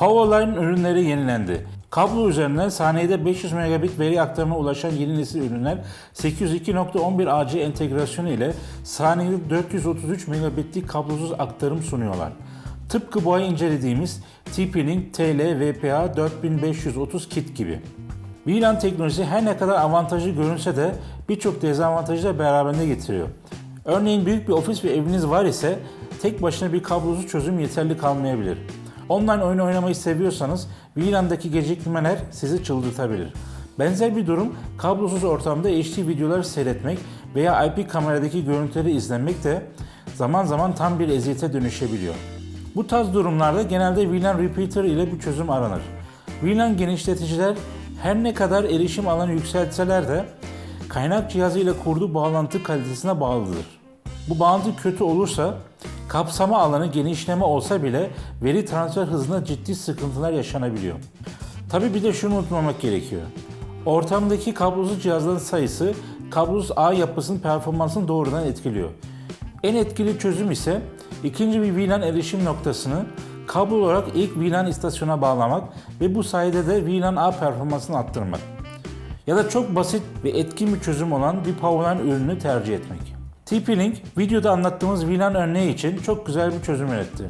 Powerline ürünleri yenilendi. Kablo üzerinden saniyede 500 megabit veri aktarımına ulaşan yeni nesil ürünler 802.11 AC entegrasyonu ile saniyede 433 megabitlik kablosuz aktarım sunuyorlar. Tıpkı bu ay incelediğimiz TP-Link TL-VPA 4530 kit gibi. VLAN teknolojisi her ne kadar avantajlı görünse de birçok dezavantajı da beraberinde getiriyor. Örneğin büyük bir ofis ve eviniz var ise tek başına bir kablosuz çözüm yeterli kalmayabilir. Online oyun oynamayı seviyorsanız VLAN'daki gecikmeler sizi çıldırtabilir. Benzer bir durum kablosuz ortamda HD videolar seyretmek veya IP kameradaki görüntüleri izlemek de zaman zaman tam bir eziyete dönüşebiliyor. Bu tarz durumlarda genelde VLAN repeater ile bir çözüm aranır. VLAN genişleticiler her ne kadar erişim alanı yükseltseler de kaynak cihazı ile kurduğu bağlantı kalitesine bağlıdır. Bu bağlantı kötü olursa kapsama alanı genişleme olsa bile veri transfer hızına ciddi sıkıntılar yaşanabiliyor. Tabi bir de şunu unutmamak gerekiyor. Ortamdaki kablosuz cihazların sayısı kablosuz ağ yapısının performansını doğrudan etkiliyor. En etkili çözüm ise ikinci bir VLAN erişim noktasını kablo olarak ilk VLAN istasyona bağlamak ve bu sayede de VLAN ağ performansını arttırmak. Ya da çok basit ve etkin bir çözüm olan bir Powerline ürünü tercih etmek. TP-Link videoda anlattığımız VLAN örneği için çok güzel bir çözüm üretti.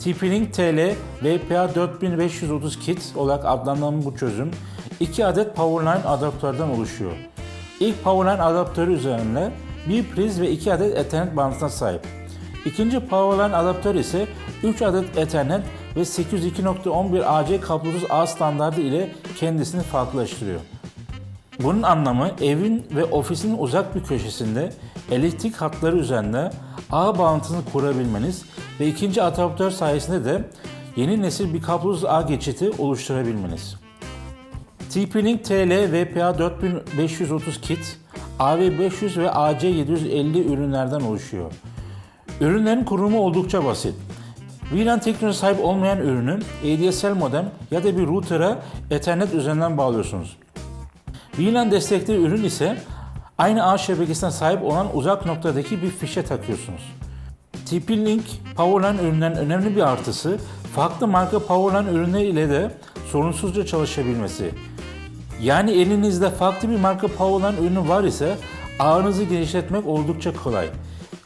TP-Link TL VPA 4530 kit olarak adlandırılan bu çözüm 2 adet Powerline adaptörden oluşuyor. İlk Powerline adaptörü üzerinde bir priz ve 2 adet Ethernet bağlantısına sahip. İkinci Powerline adaptör ise 3 adet Ethernet ve 802.11 AC kablosuz ağ standardı ile kendisini farklılaştırıyor. Bunun anlamı evin ve ofisin uzak bir köşesinde elektrik hatları üzerinde ağ bağlantısını kurabilmeniz ve ikinci adaptör sayesinde de yeni nesil bir kablosuz ağ geçiti oluşturabilmeniz. TP-Link TL VPA 4530 kit, AV500 ve AC750 ürünlerden oluşuyor. Ürünlerin kurumu oldukça basit. VLAN teknolojisi sahip olmayan ürünü ADSL modem ya da bir router'a Ethernet üzerinden bağlıyorsunuz. VLAN destekli ürün ise aynı ağ şebekesine sahip olan uzak noktadaki bir fişe takıyorsunuz. TP-Link Powerline ürünlerin önemli bir artısı farklı marka Powerline ürünleri ile de sorunsuzca çalışabilmesi. Yani elinizde farklı bir marka Powerline ürünü var ise ağınızı genişletmek oldukça kolay.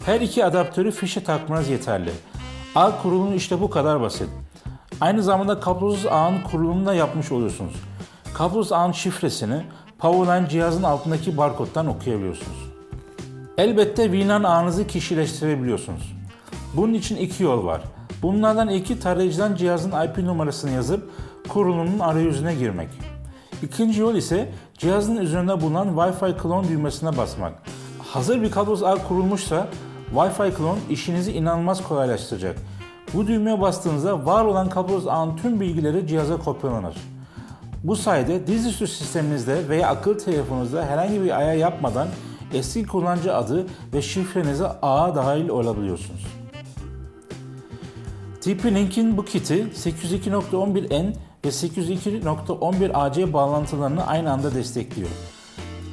Her iki adaptörü fişe takmanız yeterli. Ağ kurulumu işte bu kadar basit. Aynı zamanda kablosuz ağın kurulumunu da yapmış oluyorsunuz. Kablosuz ağın şifresini Powerline cihazın altındaki barkodtan okuyabiliyorsunuz. Elbette VLAN ağınızı kişileştirebiliyorsunuz. Bunun için iki yol var. Bunlardan ilki tarayıcıdan cihazın IP numarasını yazıp kurulumun arayüzüne girmek. İkinci yol ise cihazın üzerinde bulunan Wi-Fi klon düğmesine basmak. Hazır bir kablosuz ağ kurulmuşsa Wi-Fi klon işinizi inanılmaz kolaylaştıracak. Bu düğmeye bastığınızda var olan kablosuz ağın tüm bilgileri cihaza kopyalanır. Bu sayede dizüstü sisteminizde veya akıllı telefonunuzda herhangi bir ayar yapmadan eski kullanıcı adı ve şifrenize ağa dahil olabiliyorsunuz. TP-Link'in bu kiti 802.11n ve 802.11 AC bağlantılarını aynı anda destekliyor.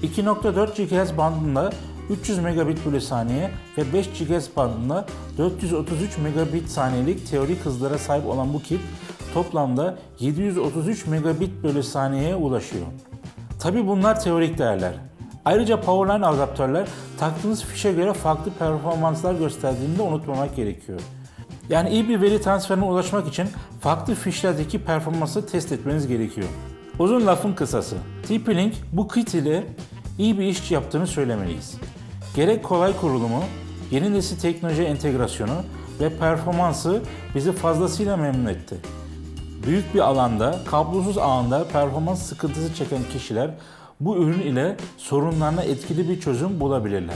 2.4 GHz bandında 300 megabit bölü saniye ve 5 GHz bandında 433 megabit saniyelik teorik hızlara sahip olan bu kit toplamda 733 megabit bölü saniyeye ulaşıyor. Tabi bunlar teorik değerler. Ayrıca Powerline adaptörler taktığınız fişe göre farklı performanslar gösterdiğini de unutmamak gerekiyor. Yani iyi bir veri transferine ulaşmak için farklı fişlerdeki performansı test etmeniz gerekiyor. Uzun lafın kısası. TP-Link bu kit ile iyi bir iş yaptığını söylemeliyiz. Gerek kolay kurulumu, yeni nesil teknoloji entegrasyonu ve performansı bizi fazlasıyla memnun etti. Büyük bir alanda, kablosuz ağında performans sıkıntısı çeken kişiler bu ürün ile sorunlarına etkili bir çözüm bulabilirler.